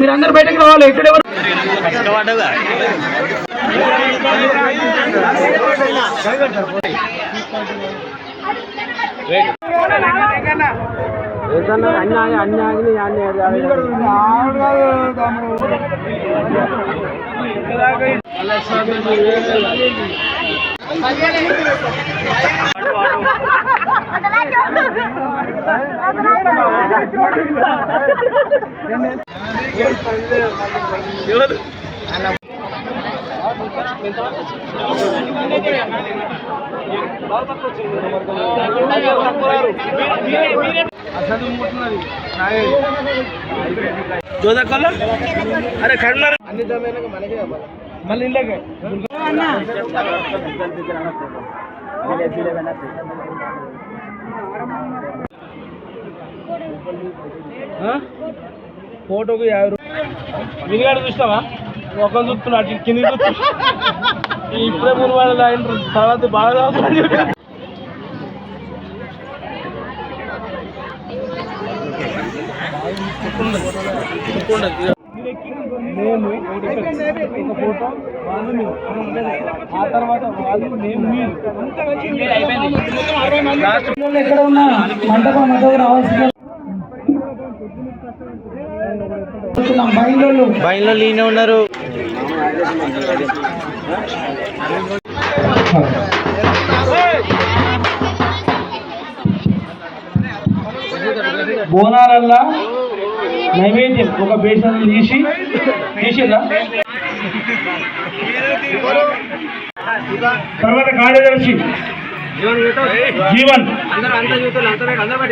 మీరు అందరు బయటకు రావాలి ఇక్కడ ఎవరు అన్యాయ అన్యాయ అన్యాయ జోదకల్ల అరే కడున్నారు అన్ని మనకే మళ్ళీ ఇందాక ఫోటోకు యాభై రూపాయలు వినిగాడు చూసినావా? ఒకరు చూస్తున్నా అటు కింద ఇప్పుడే మూడు వాళ్ళు తాగిన తర్వాత బాగా నేను ఒక ఫోటో వాళ్ళు మీరు ఆ తర్వాత వాళ్ళు నేను మీరు. ఎక్కడ ఉన్నా మండపం మధ్య రావాల్సిన బయలు లీనే ఉన్నారు. బోనాలల్లా నైవేద్యం. ఒక బేసన్ తీసి తీసిరా తర్వాత కార్యదర్శి జీవన్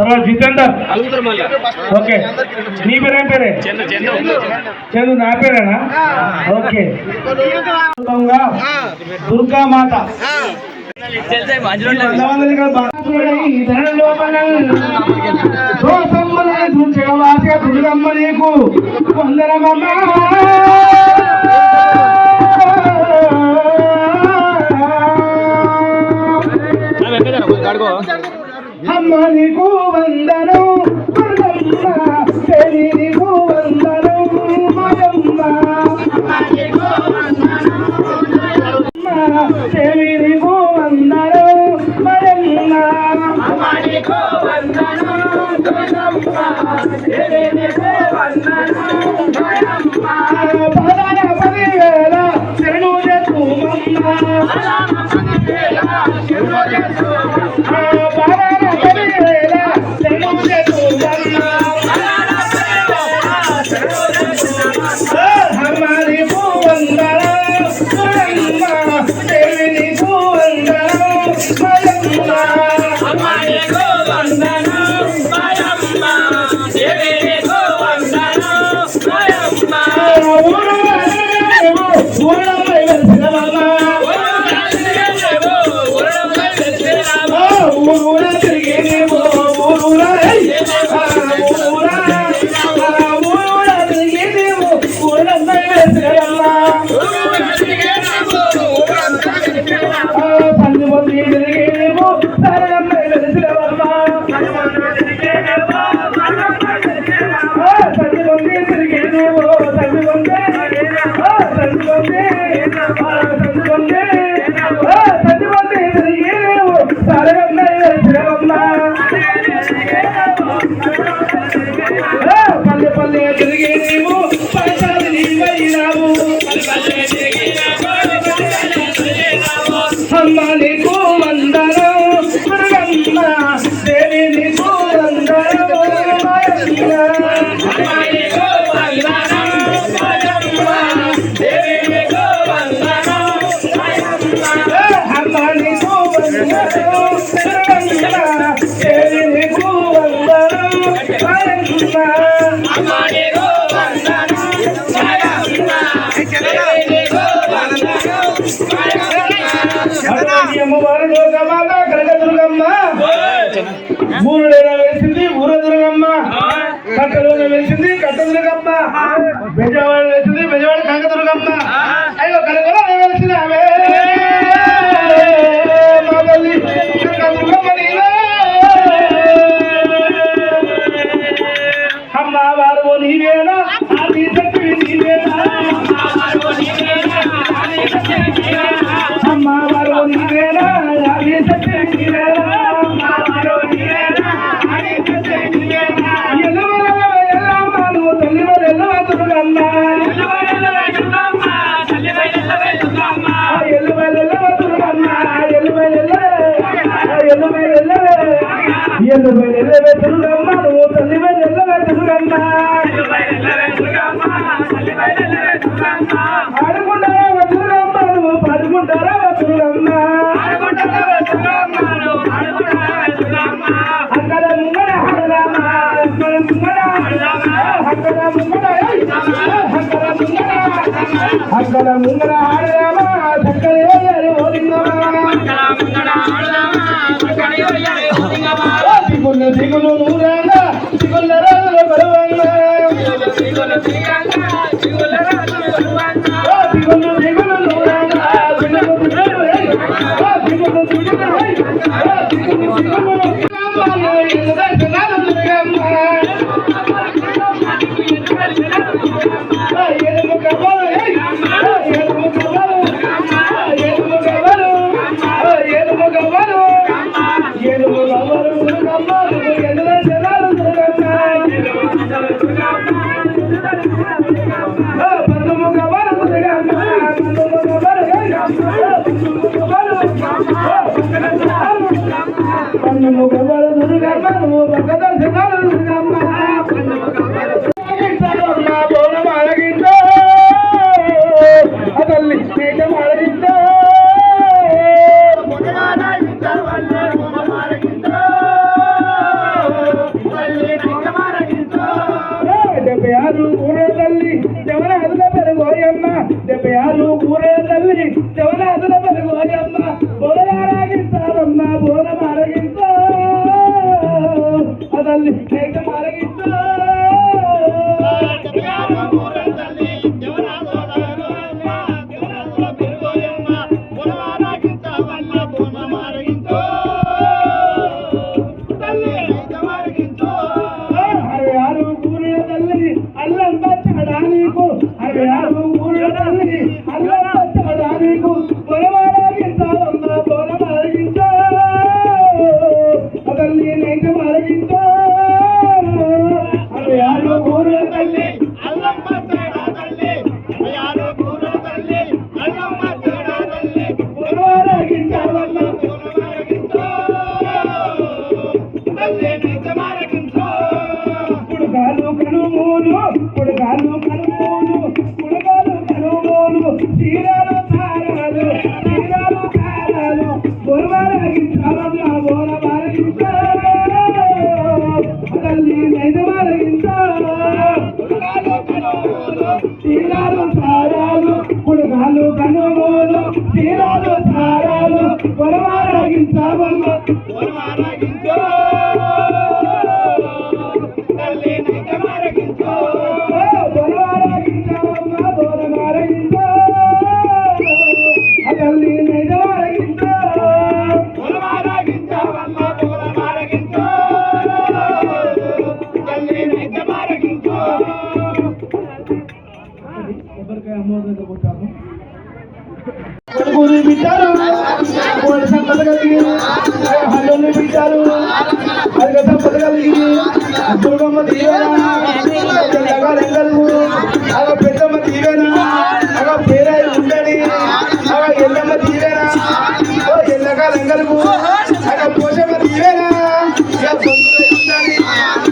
తర్వాత జితేందర్. ఓకే. నీ పేరేం పేరే? చందు నా పేరేనా? ఓకే. దుర్గా మాత దుర్గమ్మ నీకు వందనమమ్మా. అమ్మ నీకు వందనం 我来 అమ్మ అక్కడ ముందర ఆడదామా చక్కర దిగులు దిగులు నూరాంగా దిగుల రోజులు బరువంగా Thank you. తీరాలు తారాలు దుర్గమ్మ దీవెన తెల్లగా రెండలు అగ పెద్దమ్మ దీవెన అగ పేరాయి ఉండని అగ ఎల్లమ్మ దీవెన ఓ ఎల్లగా రెండలు అగ పోషమ్మ దీవెన ఇక పొందులు ఉండాలి.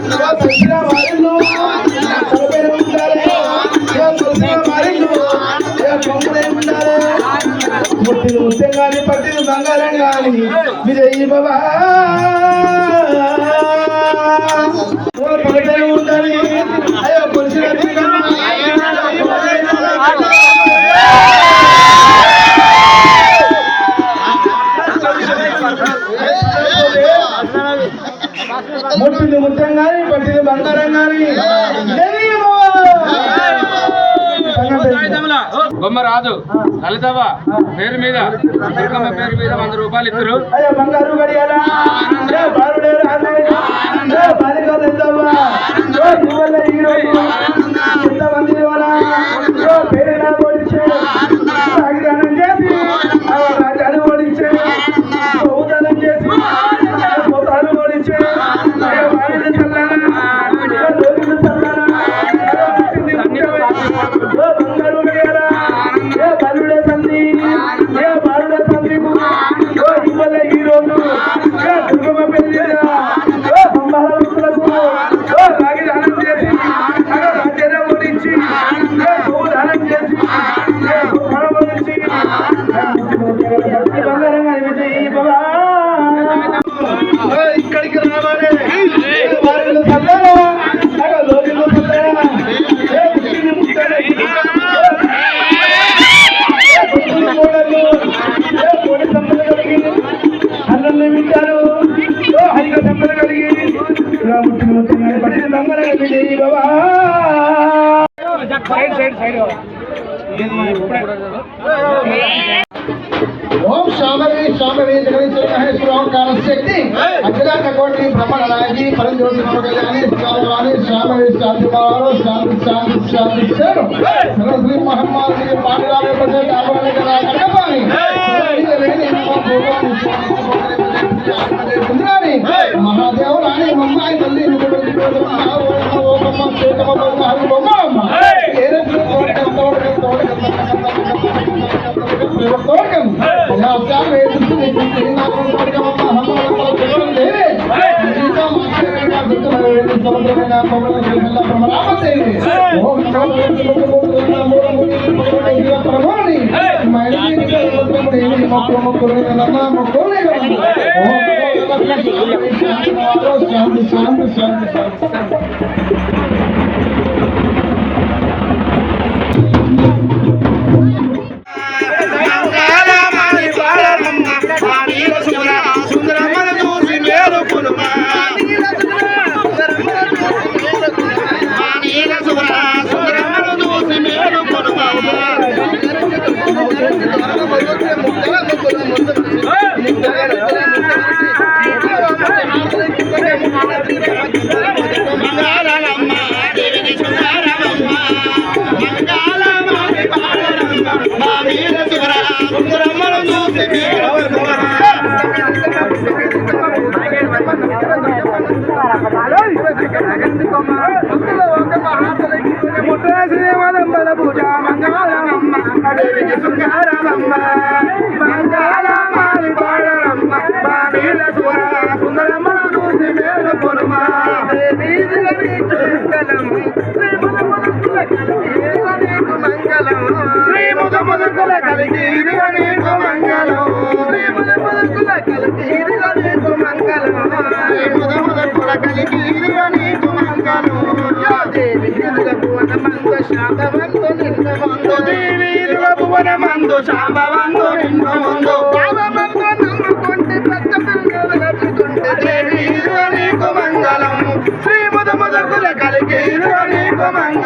ఇక తొలిసిన వారిలో బాబా ముట్టింది ముట్టం కానీ పట్టింది బంగారం కానీ బొమ్మ రాదు. లలితవ్వ పేరు మీద. దుర్గమ్మ పేరు మీద వంద రూపాయలు ఇద్దరు బంగారు శాంతిమారో శాంతి శాంతి శాంతి సేరు సర్వశ్రీ మహమ్మారి పాండరాలే పదే ఆవరణ కరా కట్టపాని మహాదేవ రాణి మమ్మాయి తల్లి ఓకమ్మ చేకమ్మ బొమ్మ హరి బొమ్మ అమ్మ ఏరే తోడకం తోడకం తోడకం తోడకం శాంతి శాంతి శాంతి శాంతి భువనమందు శాంబవందు నిన్ను ముందు పావమందు నమ్ముకుంటే పెద్ద ఇదిగో నీకు మంగళం కలిగి ఇదిగో నీకు మంగళం చల్లగా శ్రీ గుణపేట గ్రామమందు వెలసినట్టు చల్లగా శ్రీ గుణపేట గ్రామమందు దేవి ఇదిగో నీకు మంగళం శ్రీ ముద ముదకుల కలిగి ఇదిగో నీకు మంగళం.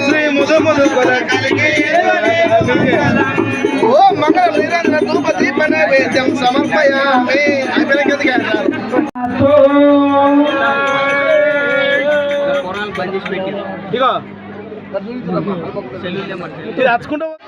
శ్రీ ముదు ముదు కొల కలిగి నైవేద్యం సమర్పయామి. అయిపోయిన కిందకి అంటారు ఇగో. ఇది Hey!